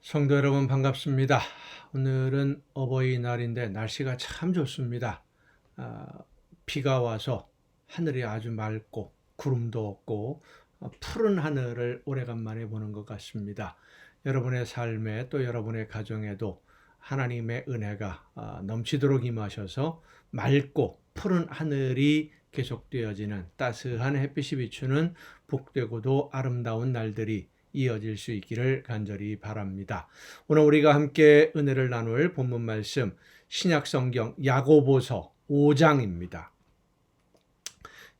성도 여러분 반갑습니다. 오늘은 어버이날인데 날씨가 참 좋습니다. 아, 비가 와서 하늘이 아주 맑고 구름도 없고 어, 푸른 하늘을 오래간만에 보는 것 같습니다. 여러분의 삶에 또 여러분의 가정에도 하나님의 은혜가 아, 넘치도록 임하셔서 맑고 푸른 하늘이 계속되어지는 따스한 햇빛이 비추는 복되고도 아름다운 날들이 이어질 수 있기를 간절히 바랍니다. 오늘 우리가 함께 은혜를 나눌 본문 말씀 신약 성경 야고보서 5장입니다.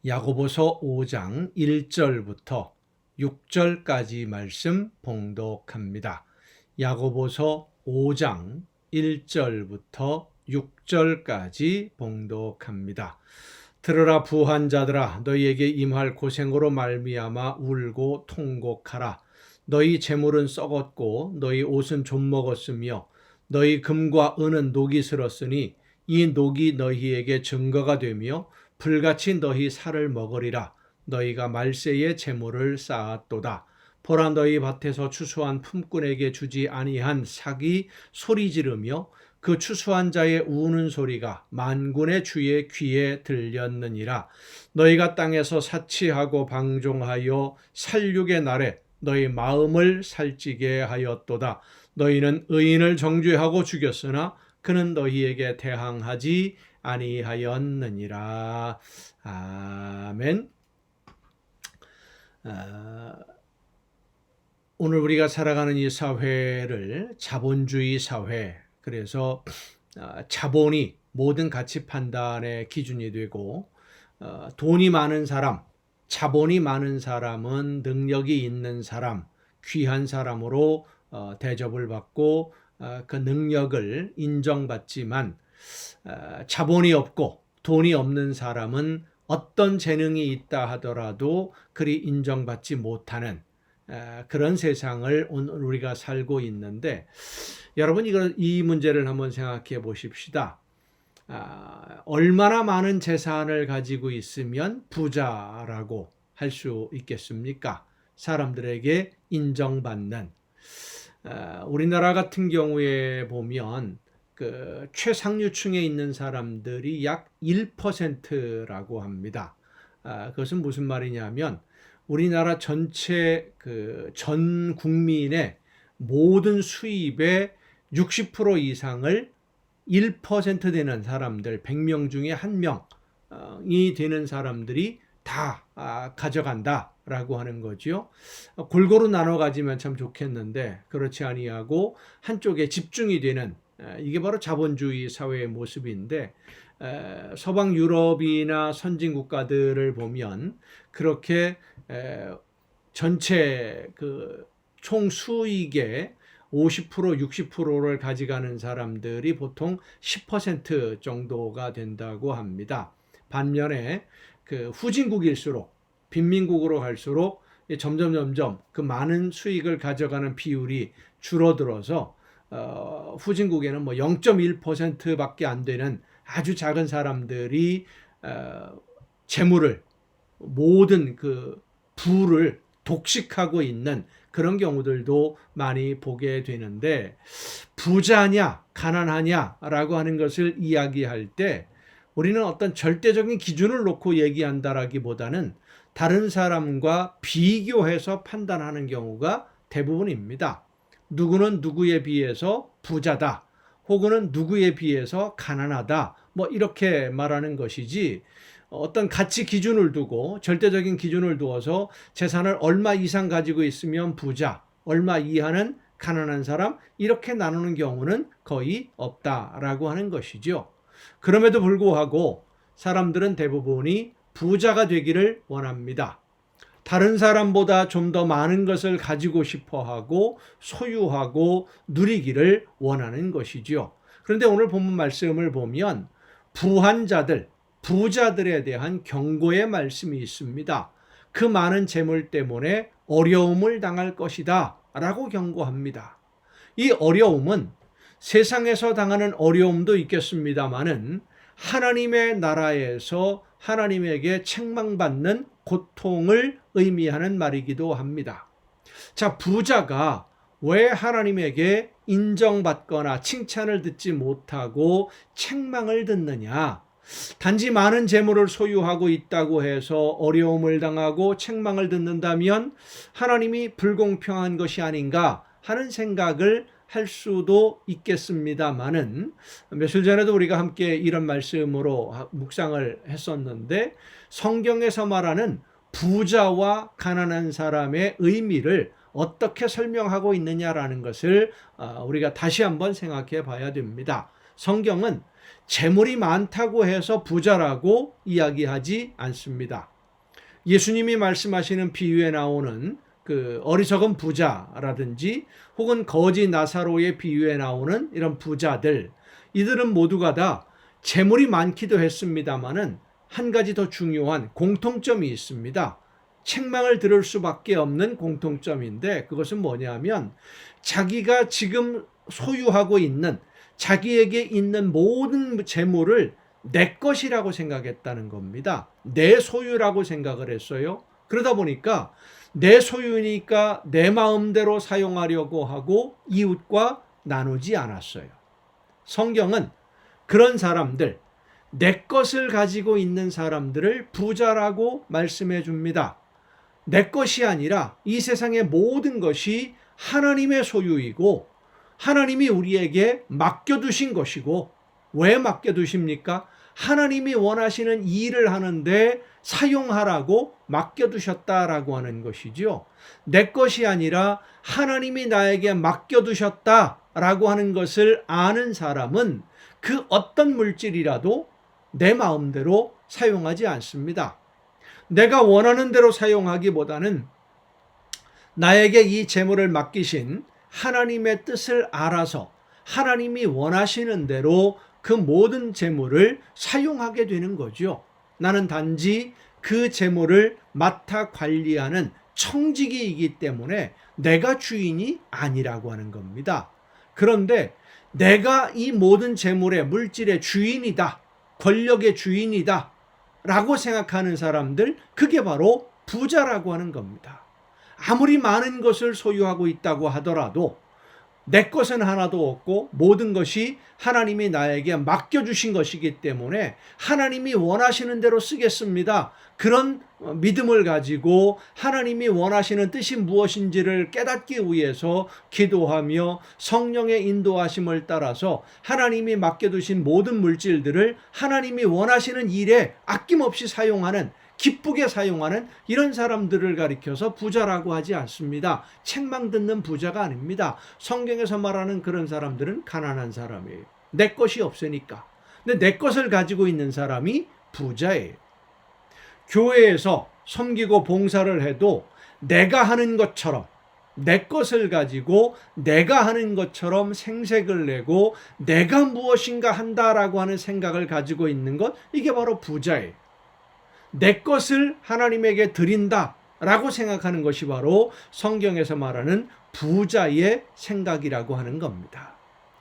야고보서 5장 1절부터 6절까지 말씀 봉독합니다. 야고보서 5장 1절부터 6절까지 봉독합니다. 들으라 부한 자들아 너희에게 임할 고생으로 말미암아 울고 통곡하라 너희 재물은 썩었고 너희 옷은 좀 먹었으며 너희 금과 은은 녹이 슬었으니 이 녹이 너희에게 증거가 되며 불같이 너희 살을 먹으리라. 너희가 말세에 재물을 쌓았도다. 보라 너희 밭에서 추수한 품꾼에게 주지 아니한 삭이 소리 지르며 그 추수한 자의 우는 소리가 만군의 주의 귀에 들렸느니라. 너희가 땅에서 사치하고 방종하여 살육의 날에 너희 마음을 살찌게 하였도다. 너희는 의인을 정죄하고 죽였으나 그는 너희에게 대항하지 아니하였느니라. 아멘. 아, 오늘 우리가 살아가는 이 사회를 자본주의 사회 그래서 아, 자본이 모든 가치 판단의 기준이 되고 어, 돈이 많은 사람, 자본이 많은 사람은 능력이 있는 사람, 귀한 사람으로 어, 대접을 받고 어, 그 능력을 인정받지만 자본이 없고 돈이 없는 사람은 어떤 재능이 있다 하더라도 그리 인정받지 못하는 그런 세상을 오늘 우리가 살고 있는데 여러분 이거 이 문제를 한번 생각해 보십시다. 아, 얼마나 많은 재산을 가지고 있으면 부자라고 할 수 있겠습니까? 사람들에게 인정받는 아, 우리나라 같은 경우에 보면 그 최상류층에 있는 사람들이 약 1%라고 합니다. 아, 그것은 무슨 말이냐면 우리나라 전체 그 전 국민의 모든 수입의 60% 이상을 1% 되는 사람들, 100명 중에 1명이 되는 사람들이 다 아, 가져간다라고 하는 거죠. 골고루 나눠 가지면 참 좋겠는데 그렇지 아니하고 한쪽에 집중이 되는 이게 바로 자본주의 사회의 모습인데 서방 유럽이나 선진 국가들을 보면 그렇게 전체 그 총 수익의 50% 60%를 가져가는 사람들이 보통 10% 정도가 된다고 합니다. 반면에 그 후진국일수록 빈민국으로 갈수록 점점 점점 그 많은 수익을 가져가는 비율이 줄어들어서 어, 후진국에는 뭐 0.1%밖에 안 되는 아주 작은 사람들이 어, 재물을 모든 그 부를 독식하고 있는 그런 경우들도 많이 보게 되는데 부자냐 가난하냐라고 하는 것을 이야기할 때 우리는 어떤 절대적인 기준을 놓고 얘기한다라기보다는 다른 사람과 비교해서 판단하는 경우가 대부분입니다. 누구는 누구에 비해서 부자다. 혹은 누구에 비해서 가난하다. 뭐 이렇게 말하는 것이지 어떤 가치 기준을 두고 절대적인 기준을 두어서 재산을 얼마 이상 가지고 있으면 부자, 얼마 이하는 가난한 사람 이렇게 나누는 경우는 거의 없다라고 하는 것이죠. 그럼에도 불구하고 사람들은 대부분이 부자가 되기를 원합니다. 다른 사람보다 좀 더 많은 것을 가지고 싶어 하고 소유하고 누리기를 원하는 것이지요. 그런데 오늘 본문 말씀을 보면 부한 자들, 부자들에 대한 경고의 말씀이 있습니다. 그 많은 재물 때문에 어려움을 당할 것이다. 라고 경고합니다. 이 어려움은 세상에서 당하는 어려움도 있겠습니다만은 하나님의 나라에서 하나님에게 책망받는 고통을 의미하는 말이기도 합니다. 자, 부자가 왜 하나님에게 인정받거나 칭찬을 듣지 못하고 책망을 듣느냐? 단지 많은 재물을 소유하고 있다고 해서 어려움을 당하고 책망을 듣는다면 하나님이 불공평한 것이 아닌가 하는 생각을 할 수도 있겠습니다만은 며칠 전에도 우리가 함께 이런 말씀으로 묵상을 했었는데 성경에서 말하는 부자와 가난한 사람의 의미를 어떻게 설명하고 있느냐라는 것을 어, 우리가 다시 한번 생각해 봐야 됩니다. 성경은 재물이 많다고 해서 부자라고 이야기하지 않습니다. 예수님이 말씀하시는 비유에 나오는 그 어리석은 부자라든지 혹은 거지 나사로의 비유에 나오는 이런 부자들 이들은 모두가 다 재물이 많기도 했습니다마는 한 가지 더 중요한 공통점이 있습니다. 책망을 들을 수밖에 없는 공통점인데 그것은 뭐냐면 자기가 지금 소유하고 있는 자기에게 있는 모든 재물을 내 것이라고 생각했다는 겁니다. 내 소유라고 생각을 했어요. 그러다 보니까 내 소유니까 내 마음대로 사용하려고 하고 이웃과 나누지 않았어요. 성경은 그런 사람들, 내 것을 가지고 있는 사람들을 부자라고 말씀해 줍니다. 내 것이 아니라 이 세상의 모든 것이 하나님의 소유이고 하나님이 우리에게 맡겨두신 것이고 왜 맡겨두십니까? 하나님이 원하시는 일을 하는데 사용하라고 맡겨두셨다라고 하는 것이죠. 내 것이 아니라 하나님이 나에게 맡겨두셨다라고 하는 것을 아는 사람은 그 어떤 물질이라도 내 마음대로 사용하지 않습니다. 내가 원하는 대로 사용하기보다는 나에게 이 재물을 맡기신 하나님의 뜻을 알아서 하나님이 원하시는 대로 그 모든 재물을 사용하게 되는 거죠. 나는 단지 그 재물을 맡아 관리하는 청지기이기 때문에 내가 주인이 아니라고 하는 겁니다. 그런데 내가 이 모든 재물의 물질의 주인이다. 권력의 주인이다. 라고 생각하는 사람들, 그게 바로 부자라고 하는 겁니다. 아무리 많은 것을 소유하고 있다고 하더라도 내 것은 하나도 없고 모든 것이 하나님이 나에게 맡겨주신 것이기 때문에 하나님이 원하시는 대로 쓰겠습니다. 그런 믿음을 가지고 하나님이 원하시는 뜻이 무엇인지를 깨닫기 위해서 기도하며 성령의 인도하심을 따라서 하나님이 맡겨두신 모든 물질들을 하나님이 원하시는 일에 아낌없이 사용하는 기쁘게 사용하는 이런 사람들을 가리켜서 부자라고 하지 않습니다. 책망 듣는 부자가 아닙니다. 성경에서 말하는 그런 사람들은 가난한 사람이에요. 내 것이 없으니까. 근데 내 것을 가지고 있는 사람이 부자예요. 교회에서 섬기고 봉사를 해도 내가 하는 것처럼 내 것을 가지고 내가 하는 것처럼 생색을 내고 내가 무엇인가 한다라고 하는 생각을 가지고 있는 것 이게 바로 부자예요. 내 것을 하나님에게 드린다 라고 생각하는 것이 바로 성경에서 말하는 부자의 생각이라고 하는 겁니다.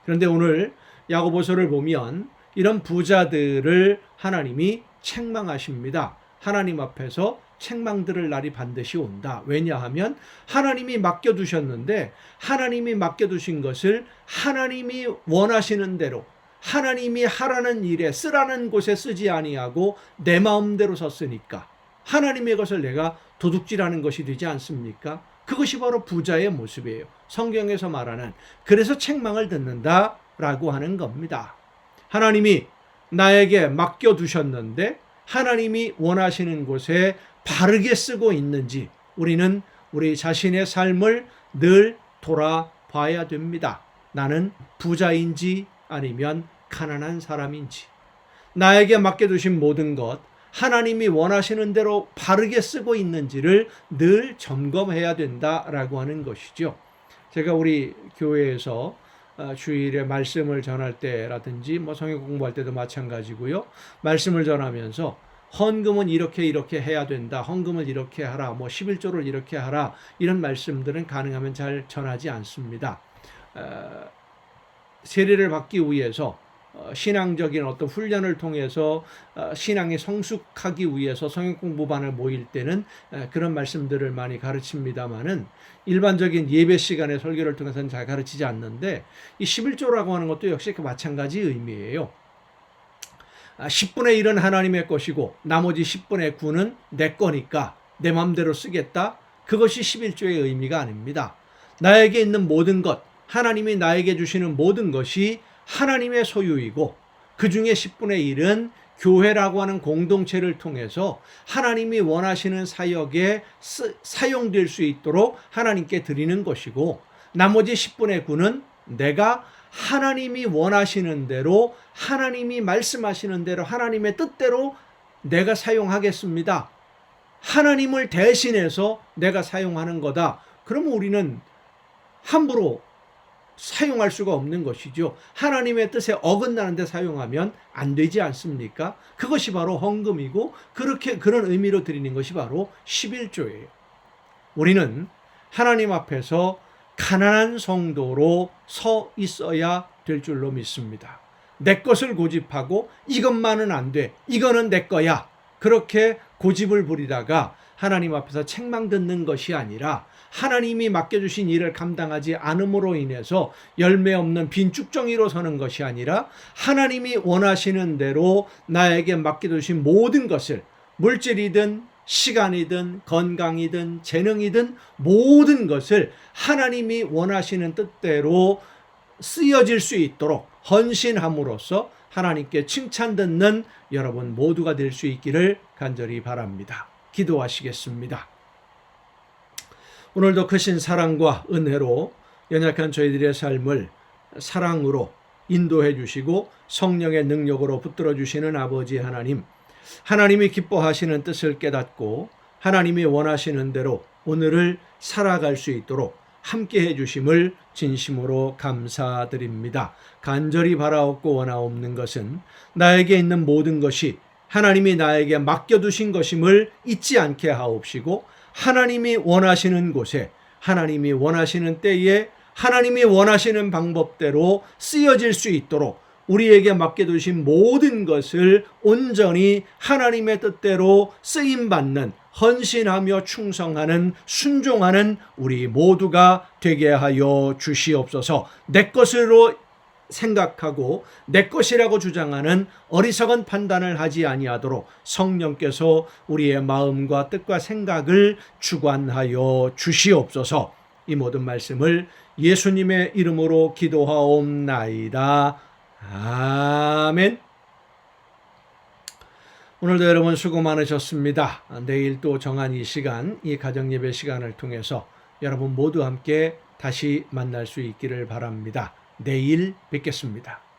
그런데 오늘 야고보서를 보면 이런 부자들을 하나님이 책망하십니다. 하나님 앞에서 책망 들을 날이 반드시 온다. 왜냐하면 하나님이 맡겨두셨는데 하나님이 맡겨두신 것을 하나님이 원하시는 대로 하나님이 하라는 일에 쓰라는 곳에 쓰지 아니하고 내 마음대로 썼으니까 하나님의 것을 내가 도둑질하는 것이 되지 않습니까? 그것이 바로 부자의 모습이에요. 성경에서 말하는 그래서 책망을 듣는다라고 하는 겁니다. 하나님이 나에게 맡겨 두셨는데 하나님이 원하시는 곳에 바르게 쓰고 있는지 우리는 우리 자신의 삶을 늘 돌아봐야 됩니다. 나는 부자인지 아니면 가난한 사람인지 나에게 맡겨두신 모든 것 하나님이 원하시는 대로 바르게 쓰고 있는지를 늘 점검해야 된다라고 하는 것이죠. 제가 우리 교회에서 어, 주일에 말씀을 전할 때라든지 뭐 성경 공부할 때도 마찬가지고요. 말씀을 전하면서 헌금은 이렇게 이렇게 해야 된다. 헌금을 이렇게 하라. 뭐 11조를 이렇게 하라. 이런 말씀들은 가능하면 잘 전하지 않습니다. 어, 세례를 받기 위해서 어, 신앙적인 어떤 훈련을 통해서 어, 신앙이 성숙하기 위해서 성경 공부반을 모일 때는 에, 그런 말씀들을 많이 가르칩니다만은 일반적인 예배 시간의 설교를 통해서는 잘 가르치지 않는데 이 11조라고 하는 것도 역시 그 마찬가지 의미예요. 아, 10분의 1은 하나님의 것이고 나머지 10분의 9는 내 거니까 내 마음대로 쓰겠다. 그것이 11조의 의미가 아닙니다. 나에게 있는 모든 것, 하나님이 나에게 주시는 모든 것이 하나님의 소유이고 그 중에 10분의 1은 교회라고 하는 공동체를 통해서 하나님이 원하시는 사역에 쓰, 사용될 수 있도록 하나님께 드리는 것이고 나머지 10분의 9는 내가 하나님이 원하시는 대로 하나님이 말씀하시는 대로 하나님의 뜻대로 내가 사용하겠습니다. 하나님을 대신해서 내가 사용하는 거다. 그러면 우리는 함부로 사용할 수가 없는 것이죠. 하나님의 뜻에 어긋나는데 사용하면 안 되지 않습니까? 그것이 바로 헌금이고 그렇게 그런 의미로 드리는 것이 바로 11조예요. 우리는 하나님 앞에서 가난한 성도로 서 있어야 될 줄로 믿습니다. 내 것을 고집하고 이것만은 안 돼. 이거는 내 거야. 그렇게 고집을 부리다가 하나님 앞에서 책망 듣는 것이 아니라 하나님이 맡겨주신 일을 감당하지 않음으로 인해서 열매 없는 빈축정이로 서는 것이 아니라 하나님이 원하시는 대로 나에게 맡겨주신 모든 것을 물질이든 시간이든 건강이든 재능이든 모든 것을 하나님이 원하시는 뜻대로 쓰여질 수 있도록 헌신함으로써 하나님께 칭찬 듣는 여러분 모두가 될 수 있기를 간절히 바랍니다. 기도하시겠습니다. 오늘도 크신 사랑과 은혜로 연약한 저희들의 삶을 사랑으로 인도해 주시고 성령의 능력으로 붙들어 주시는 아버지 하나님, 하나님이 기뻐하시는 뜻을 깨닫고 하나님이 원하시는 대로 오늘을 살아갈 수 있도록 함께 해 주심을 진심으로 감사드립니다. 간절히 바라옵고 원하옵는 것은 나에게 있는 모든 것이 하나님이 나에게 맡겨두신 것임을 잊지 않게 하옵시고 하나님이 원하시는 곳에 하나님이 원하시는 때에 하나님이 원하시는 방법대로 쓰여질 수 있도록 우리에게 맡겨두신 모든 것을 온전히 하나님의 뜻대로 쓰임받는 헌신하며 충성하는 순종하는 우리 모두가 되게 하여 주시옵소서. 내 것으로 생각하고 내 것이라고 주장하는 어리석은 판단을 하지 아니하도록 성령께서 우리의 마음과 뜻과 생각을 주관하여 주시옵소서. 이 모든 말씀을 예수님의 이름으로 기도하옵나이다. 아멘. 오늘도 여러분 수고 많으셨습니다. 내일 또 정한 이 시간, 이 가정 예배 시간을 통해서 여러분 모두 함께 다시 만날 수 있기를 바랍니다. 내일 뵙겠습니다.